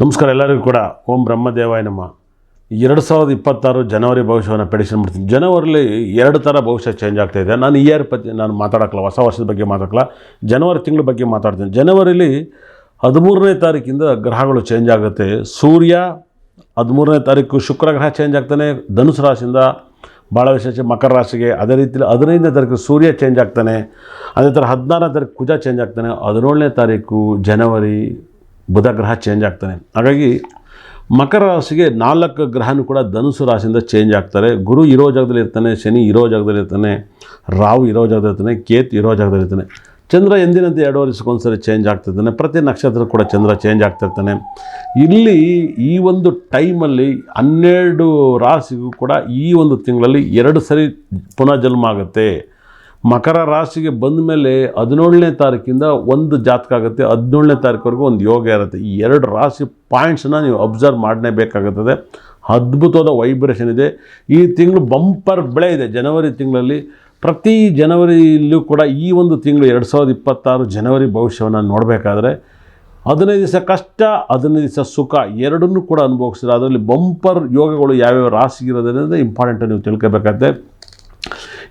ನಮಸ್ಕಾರ ಎಲ್ಲರಿಗೂ ಕೂಡ. ಓಂ ಬ್ರಹ್ಮದೇವಾಯ ನಮ್ಮ ಎರಡು ಸಾವಿರದ ಇಪ್ಪತ್ತಾರು ಜನವರಿ ಭವಿಷ್ಯವನ್ನು ಪ್ರೆಡಿಕ್ಷನ್ ಮಾಡ್ತೀನಿ. ಜನವರಿಲಿ ಎರಡು ಥರ ಭವಿಷ್ಯ ಚೇಂಜ್ ಆಗ್ತಾಯಿದೆ ನಾನು ಇಯರ್ ಪತಿ ನಾನು ಮಾತಾಡೋಕ್ಕಲ್ಲ, ಹೊಸ ವರ್ಷದ ಬಗ್ಗೆ ಮಾತಾಡಲ್ಲ ಜನವರಿ ತಿಂಗಳ ಬಗ್ಗೆ ಮಾತಾಡ್ತೀನಿ. ಜನವರಿಲಿ ಹದಿಮೂರನೇ ತಾರೀಕಿಂದ ಗ್ರಹಗಳು ಚೇಂಜ್ ಆಗುತ್ತೆ. ಸೂರ್ಯ ಹದಿಮೂರನೇ ತಾರೀಕು ಶುಕ್ರ ಗ್ರಹ ಚೇಂಜ್ ಆಗ್ತಾನೆ. ಧನುಸು ರಾಶಿಯಿಂದ ಭಾಳ ವಿಶೇಷ ಮಕರ ರಾಶಿಗೆ ಅದೇ ರೀತಿಯಲ್ಲಿ ಹದಿನೈದನೇ ತಾರೀಕು ಸೂರ್ಯ ಚೇಂಜ್ ಆಗ್ತಾನೆ. ಅದೇ ಥರ ಹದಿನಾರನೇ ತಾರೀಕು ಕುಜ ಚೇಂಜ್ ಆಗ್ತಾನೆ. ಹದಿನೇಳನೇ ತಾರೀಕು ಜನವರಿ ಬುಧ ಗ್ರಹ ಚೇಂಜ್ ಆಗ್ತಾನೆ. ಹಾಗಾಗಿ ಮಕರ ರಾಶಿಗೆ ನಾಲ್ಕು ಗ್ರಹನೂ ಕೂಡ ಧನುಸು ರಾಶಿಯಿಂದ ಚೇಂಜ್ ಆಗ್ತಾರೆ. ಗುರು ಇರೋ ಜಾಗದಲ್ಲಿ ಇರ್ತಾನೆ, ಶನಿ ಇರೋ ಜಾಗದಲ್ಲಿ ಇರ್ತಾನೆ ರಾವು ಇರೋ ಜಾಗದಲ್ಲಿ ಇರ್ತಾನೆ, ಕೇತ್ ಇರೋ ಜಾಗದಲ್ಲಿ ಇರ್ತಾನೆ. ಚಂದ್ರ ಎಂದಿನಂತೆ ಎರಡು ವರ್ಷಕ್ಕೊಂದ್ಸರಿ ಚೇಂಜ್ ಆಗ್ತಿರ್ತಾನೆ ಪ್ರತಿ ನಕ್ಷತ್ರ ಕೂಡ ಚಂದ್ರ ಚೇಂಜ್ ಆಗ್ತಿರ್ತಾನೆ ಇಲ್ಲಿ ಈ ಒಂದು ಟೈಮಲ್ಲಿ ಹನ್ನೆರಡು ರಾಶಿಗೂ ಕೂಡ ಈ ಒಂದು ತಿಂಗಳಲ್ಲಿ ಎರಡು ಸರಿ ಪುನಃ ಜನ್ಮ ಆಗುತ್ತೆ. ಮಕರ ರಾಶಿಗೆ ಬಂದ ಮೇಲೆ ಹದಿನೇಳನೇ ತಾರೀಕಿಂದ ಒಂದು ಜಾತಕ ಆಗುತ್ತೆ. ಹದಿನೇಳನೇ ತಾರೀಕುವರೆಗೂ ಒಂದು ಯೋಗ ಇರುತ್ತೆ. ಈ ಎರಡು ರಾಶಿ ಪಾಯಿಂಟ್ಸನ್ನ ನೀವು ಅಬ್ಸರ್ವ್ ಮಾಡಲೇಬೇಕಾಗುತ್ತದೆ. ಅದ್ಭುತವಾದ ವೈಬ್ರೇಷನ್ ಇದೆ. ಈ ತಿಂಗಳು ಬಂಪರ್ ಬೆಳೆ ಇದೆ. ಜನವರಿ ತಿಂಗಳಲ್ಲಿ ಪ್ರತಿ ಜನವರಿಯಲ್ಲೂ ಕೂಡ ಈ ಒಂದು ತಿಂಗಳು ಎರಡು ಸಾವಿರದ ಇಪ್ಪತ್ತಾರು ಜನವರಿ ಭವಿಷ್ಯವನ್ನು ನೋಡಬೇಕಾದ್ರೆ ಹದಿನೈದು ದಿವಸ ಕಷ್ಟ, ಹದಿನೈದು ದಿವಸ ಸುಖ ಎರಡನ್ನೂ ಕೂಡ ಅನುಭವಿಸಿದ್ರೆ ಅದರಲ್ಲಿ ಬಂಪರ್ ಯೋಗಗಳು ಯಾವ್ಯಾವ ರಾಶಿಗಿರೋದ್ರಿಂದ ಇಂಪಾರ್ಟೆಂಟ್ ನೀವು ತಿಳ್ಕೊಬೇಕಾಗುತ್ತೆ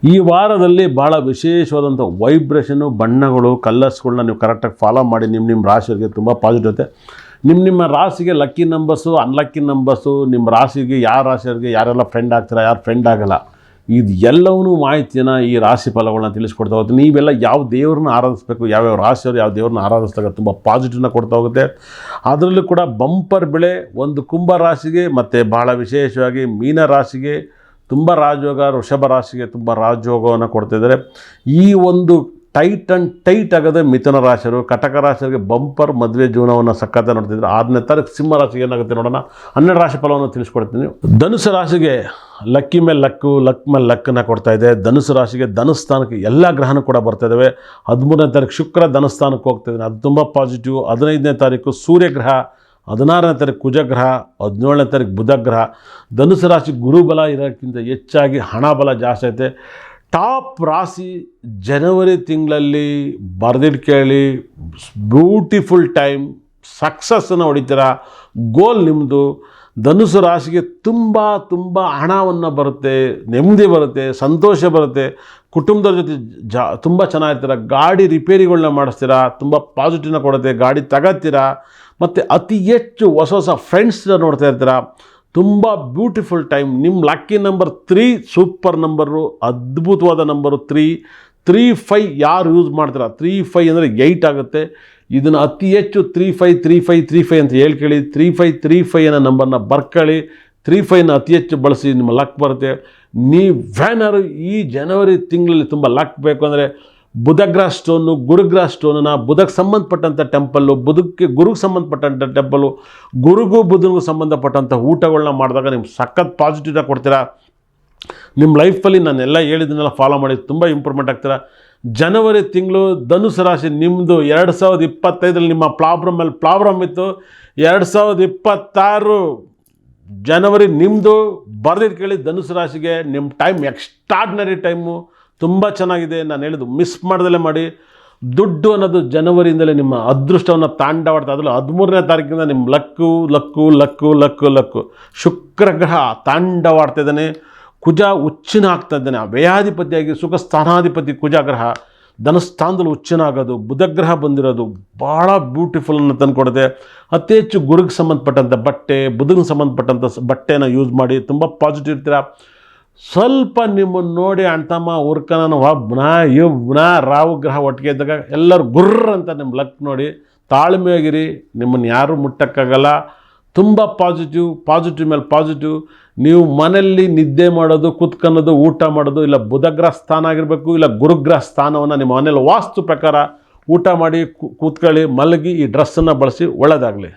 ಈ ವಾರದಲ್ಲಿ ಭಾಳ ವಿಶೇಷವಾದಂಥ ವೈಬ್ರೇಷನು ಬಣ್ಣಗಳು ಕಲರ್ಸ್ಗಳನ್ನ ನೀವು ಕರೆಕ್ಟಾಗಿ ಫಾಲೋ ಮಾಡಿ ನಿಮ್ಮ ನಿಮ್ಮ ರಾಶಿಗೆ ತುಂಬ ಪಾಸಿಟಿವ್ ನಿಮ್ಮ ನಿಮ್ಮ ರಾಶಿಗೆ ಲಕ್ಕಿ ನಂಬರ್ಸು ಅನ್ಲಕ್ಕಿ ನಂಬರ್ಸು ನಿಮ್ಮ ರಾಶಿಗೆ ಯಾವ ರಾಶಿಯವರಿಗೆ ಯಾರೆಲ್ಲ ಫ್ರೆಂಡ್ ಆಗ್ತೀರಾ, ಯಾರು ಫ್ರೆಂಡ್ ಆಗಲ್ಲ. ಇದು ಎಲ್ಲವೂ ಮಾಹಿತಿಯನ್ನು ಈ ರಾಶಿ ಫಲಗಳನ್ನ ತಿಳಿಸ್ಕೊಡ್ತಾ ಹೋಗುತ್ತೆ. ನೀವೆಲ್ಲ ಯಾವ ದೇವ್ರನ್ನ ಆರಾಧಿಸಬೇಕು ಯಾವ್ಯಾವ ರಾಶಿಯವರು ಯಾವ ದೇವ್ರನ್ನ ಆರಾಧಿಸಿದಾಗ ತುಂಬ ಪಾಸಿಟಿವ್ನ ಕೊಡ್ತಾ ಹೋಗುತ್ತೆ. ಅದರಲ್ಲೂ ಕೂಡ ಬಂಪರ್ ಬೆಳೆ ಒಂದು ಕುಂಭ ರಾಶಿಗೆ ಮತ್ತು ಭಾಳ ವಿಶೇಷವಾಗಿ ಮೀನ ರಾಶಿಗೆ ತುಂಬ ರಾಜಯೋಗ, ವೃಷಭ ರಾಶಿಗೆ ತುಂಬ ರಾಜಯೋಗವನ್ನು ಕೊಡ್ತಿದ್ದಾರೆ. ಈ ಒಂದು ಟೈಟ್ ಆ್ಯಂಡ್ ಟೈಟ್ ಆಗದೆ ಮಿಥುನ ರಾಶಿಯರು ಕಟಕ ರಾಶಿಯರಿಗೆ ಬಂಪರ್ ಮದುವೆ ಜೀವನವನ್ನು ಸಕ್ಕತ್ತ ನೋಡ್ತಿದ್ರು ಆರನೇ ತಾರೀಕು ಸಿಂಹ ರಾಶಿಗೆ ಏನಾಗುತ್ತೆ ನೋಡೋಣ. ಹನ್ನೆರಡು ರಾಶಿ ಫಲವನ್ನು ತಿಳಿಸ್ಕೊಡ್ತೀನಿ ಧನುಸು ರಾಶಿಗೆ ಲಕ್ಕಿ ಮೇಲೆ ಲಕ್ಕು, ಲಕ್ ಮೇಲೆ ಲಕ್ಕನ್ನು ಕೊಡ್ತಾ ಇದೆ. ಧನುಸು ರಾಶಿಗೆ ಧನುಸ್ಥಾನಕ್ಕೆ ಎಲ್ಲ ಗ್ರಹನೂ ಕೂಡ ಬರ್ತಾ ಇದ್ದಾವೆ ಹದಿಮೂರನೇ ತಾರೀಕು ಶುಕ್ರ ಧನುಸ್ಥಾನಕ್ಕೆ ಹೋಗ್ತಿದ್ದಾನೆ ಅದು ತುಂಬ ಪಾಸಿಟಿವ್ ಹದಿನೈದನೇ ತಾರೀಕು ಸೂರ್ಯಗ್ರಹ. ಹದಿನಾರನೇ ತಾರೀಕು ಕುಜಗ್ರಹ, ಹದಿನೇಳನೇ ತಾರೀಕು ಬುಧಗ್ರಹ, ಧನುಸು ರಾಶಿ ಗುರುಬಲ ಇರೋಕ್ಕಿಂತ ಹೆಚ್ಚಾಗಿ ಹಣ ಬಲ ಜಾಸ್ತಿ ಐತೆ. ಟಾಪ್ ರಾಶಿ ಜನವರಿ ತಿಂಗಳಲ್ಲಿ ಬರೆದಿಟ್ಟು ಕೇಳಿ, ಬ್ಯೂಟಿಫುಲ್ ಟೈಮ್, ಸಕ್ಸಸ್ಸನ್ನು ಹೊಡಿತೀರ? ಗೋಲ್ ನಿಮ್ಮದು ಧನುಸು ರಾಶಿಗೆ ತುಂಬ ತುಂಬ ಹಣವನ್ನು ಬರುತ್ತೆ, ನೆಮ್ಮದಿ ಬರುತ್ತೆ, ಸಂತೋಷ ಬರುತ್ತೆ. ಕುಟುಂಬದವ್ರ ಜೊತೆ ಜಾ, ತುಂಬ ಚೆನ್ನಾಗಿರ್ತೀರ? ಗಾಡಿ ರಿಪೇರಿಗಳನ್ನ ಮಾಡಿಸ್ತೀರಾ? ತುಂಬ ಪಾಸಿಟಿವ್ನ ಕೊಡುತ್ತೆ, ಗಾಡಿ ತಗೋತೀರಾ? ಮತ್ತು ಅತಿ ಹೆಚ್ಚು ಹೊಸ ಹೊಸ ಫ್ರೆಂಡ್ಸ್ನ ನೋಡ್ತಾ ಇರ್ತೀರಾ? ತುಂಬ ಬ್ಯೂಟಿಫುಲ್ ಟೈಮ್ ನಿಮ್ಮ lucky number three super number ಅದ್ಭುತವಾದ ನಂಬರು ತ್ರೀ ತ್ರೀ ಫೈ ಯಾರು ಯೂಸ್ ಮಾಡ್ತೀರಾ? ತ್ರೀ ಫೈ ಅಂದರೆ ಏಯ್ಟ್ ಆಗುತ್ತೆ. ಇದನ್ನು ಅತಿ ಹೆಚ್ಚು three five three five three five ಅಂತ ಹೇಳ್ಕೊಳ್ಳಿ ತ್ರೀ ಫೈ ತ್ರೀ ಫೈ ಅನ್ನೋ ನಂಬರ್ನ ಬರ್ಕೊಳ್ಳಿ. ತ್ರೀ ಫೈನ ಅತಿ ಹೆಚ್ಚು ಬಳಸಿ ನಿಮ್ಮ ಲಕ್ ಬರುತ್ತೆ. ನೀವೇನಾದ್ರು ಈ ಜನವರಿ ತಿಂಗಳಲ್ಲಿ ತುಂಬ ಲಕ್ ಬೇಕು ಅಂದರೆ ಬುಧಗ್ರಹ ಸ್ಟೋನು ಗುರುಗ್ರಹ ಸ್ಟೋನನ್ನು ಬುಧಕ್ಕೆ ಸಂಬಂಧಪಟ್ಟಂಥ ಟೆಂಪಲ್ಲು ಬುಧಕ್ಕೆ ಗುರುಗೆ ಸಂಬಂಧಪಟ್ಟಂಥ ಟೆಂಪಲ್ಲು ಗುರುಗೂ ಬುಧನಿಗೂ ಸಂಬಂಧಪಟ್ಟಂಥ ಊಟಗಳನ್ನ ಮಾಡಿದಾಗ ನಿಮ್ಗೆ ಸಖತ್ ಪಾಸಿಟಿವ್ನ ಕೊಡ್ತೀರಾ? ನಿಮ್ಮ ಲೈಫಲ್ಲಿ ನಾನೆಲ್ಲ ಹೇಳಿದ್ದನ್ನೆಲ್ಲ ಫಾಲೋ ಮಾಡಿ, ತುಂಬ ಇಂಪ್ರೂವ್ಮೆಂಟ್ ಆಗ್ತೀರಾ? ಜನವರಿ ತಿಂಗಳು ಧನುಸು ರಾಶಿ ನಿಮ್ಮದು ಎರಡು ಸಾವಿರದ ಇಪ್ಪತ್ತೈದರಲ್ಲಿ ನಿಮ್ಮ ಪ್ರಾಬ್ಲಮ್ ಮೇಲೆ ಪ್ರಾಬ್ಲಮ್ ಇತ್ತು. ಎರಡು ಸಾವಿರದ ಇಪ್ಪತ್ತಾರು ಜನವರಿ ನಿಮ್ಮದು ಬರೆದಿದ್ದು ಕೇಳಿ ಧನುಸು ರಾಶಿಗೆ ನಿಮ್ಮ ಟೈಮ್ ಎಕ್ಸ್ಟ್ರಾಡ್ನರಿ ಟೈಮು. ತುಂಬ ಚೆನ್ನಾಗಿದೆ. ನಾನು ಹೇಳಿದ್ದು ಮಿಸ್ ಮಾಡ್ದಲೇ ಮಾಡಿ. ದುಡ್ಡು ಅನ್ನೋದು ಜನವರಿಯಿಂದಲೇ ನಿಮ್ಮ ಅದೃಷ್ಟವನ್ನು ತಾಂಡವಾಡ್ತಾ ಅದ್ರಲ್ಲಿ ಹದಿಮೂರನೇ ತಾರೀಕಿಂದ ನಿಮ್ಮ luck luck luck luck luck. ಶುಕ್ರ ಗ್ರಹ ತಾಂಡವಾಡ್ತಾ ಇದ್ದಾನೆ. ಕುಜ ಉಚ್ಚಿನ ಆಗ್ತಾ ಇದ್ದಾನೆ ವ್ಯಯಾಧಿಪತಿಯಾಗಿ ಸುಖ ಸ್ಥಾನಾಧಿಪತಿ ಕುಜ ಗ್ರಹ ಧನಸ್ಥಾನದಲ್ಲಿ ಆಗೋದು ಬುಧಗ್ರಹ ಬಂದಿರೋದು ಭಾಳ ಬ್ಯೂಟಿಫುಲ್ಲನ್ನು ತಂದುಕೊಡುತ್ತೆ ಅತಿ ಹೆಚ್ಚು ಗುರುಗೆ ಸಂಬಂಧಪಟ್ಟಂಥ ಬಟ್ಟೆ ಬುಧನ ಸಂಬಂಧಪಟ್ಟಂಥ ಬಟ್ಟೆನ ಯೂಸ್ ಮಾಡಿ ತುಂಬ ಪಾಸಿಟಿವ್ ಇರ್ತೀರ? ಸ್ವಲ್ಪ ನಿಮ್ಮನ್ನು ನೋಡಿ ಅಣ್ತಮ್ಮ ಉರ್ಕನ ಒಬ್ಬನ ಇವ್ನ ರಾವು ಗ್ರಹ ಒಟ್ಟಿಗೆ ಇದ್ದಾಗ ಎಲ್ಲರೂ ಗುರ್ರ ಅಂತ ನಿಮ್ಮ ಲಕ್ ನೋಡಿ ತಾಳ್ಮೆಯಾಗಿರಿ. ನಿಮ್ಮನ್ನು ಯಾರೂ ಮುಟ್ಟಕ್ಕಾಗಲ್ಲ. ತುಂಬ ಪಾಸಿಟಿವ್ ಪಾಸಿಟಿವ್ ಮೇಲೆ ಪಾಸಿಟಿವ್ ನೀವು ಮನೆಯಲ್ಲಿ ನಿದ್ದೆ ಮಾಡೋದು, ಕುತ್ಕೊಳ್ಳೋದು, ಊಟ ಮಾಡೋದು, ಇಲ್ಲ ಬುಧಗ್ರಹ ಸ್ಥಾನ ಆಗಿರಬೇಕು, ಇಲ್ಲ ಗುರುಗ್ರಹ ಸ್ಥಾನವನ್ನು ನಿಮ್ಮ ಮನೇಲಿ ವಾಸ್ತು ಪ್ರಕಾರ ಊಟ ಮಾಡಿ ಕೂತ್ಕೊಳ್ಳಿ, ಮಲಗಿ, ಈ ಡ್ರೆಸ್ಸನ್ನು ಬಳಸಿ ಒಳ್ಳೆಯದಾಗಲಿ